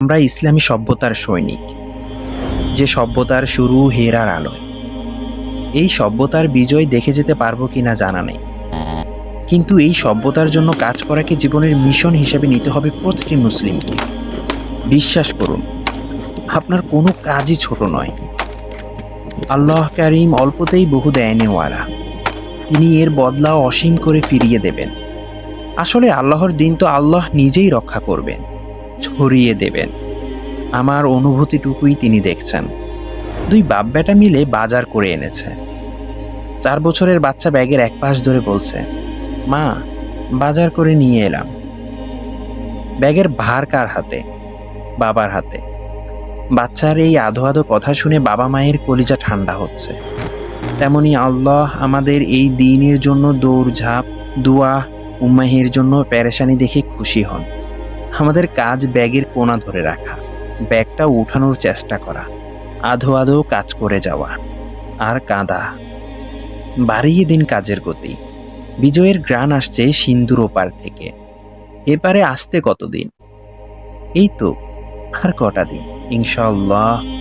আমরা ইসলামী সভ্যতার সৈনিক। যে সভ্যতার শুরু হেরার আলোয়। এই সভ্যতার বিজয় দেখে যেতে পারব কিনা জানা নেই। কিন্তু এই সভ্যতার জন্য কাজ করাকে জীবনের মিশন হিসেবে নিতে হবে প্রতিটি মুসলিমকে। বিশ্বাস করুন, আপনার কোনো কাজই ছোট নয়। আল্লাহ কারিম অল্পতেই বহু দেয়নেওয়ালা। তিনি এর বদলা অসীম করে ফিরিয়ে দেবেন। আসলে আল্লাহর দিন তো আল্লাহ নিজেই রক্ষা করবেন। ছড়িয়ে দেবেন। আমার অনুভূতিটুকুই তিনি দেখছেন। দুই বাপ বেটা মিলে বাজার করে এনেছে। চার বছরের বাচ্চা ব্যাগের এক পাশ ধরে বলছে, মা, বাজার করে নিয়ে এলাম। ব্যাগের ভার কার হাতে? বাবার হাতে। বাচ্চার এই আধো আধো কথা শুনে বাবা মায়ের কলিজা ঠান্ডা হচ্ছে। তেমনি আল্লাহ আমাদের এই দিনের জন্য দৌড়ঝাঁপ, দোয়া, উম্মাহের জন্য প্যারেশানি দেখে খুশি হন। আমাদের কাজ ব্যাগের কোনা ধরে রাখা, ব্যাগটা উঠানোর চেষ্টা করা, আধো আধো কাজ করে যাওয়া, আর কাঁদা। বাড়িয়ে দিন কাজের গতি। বিজয়ের গ্রাণ আসছে সিন্দুর ওপার থেকে। এপারে আসতে কতদিন? এই তো আর কটা দিন ইনশাল্লাহ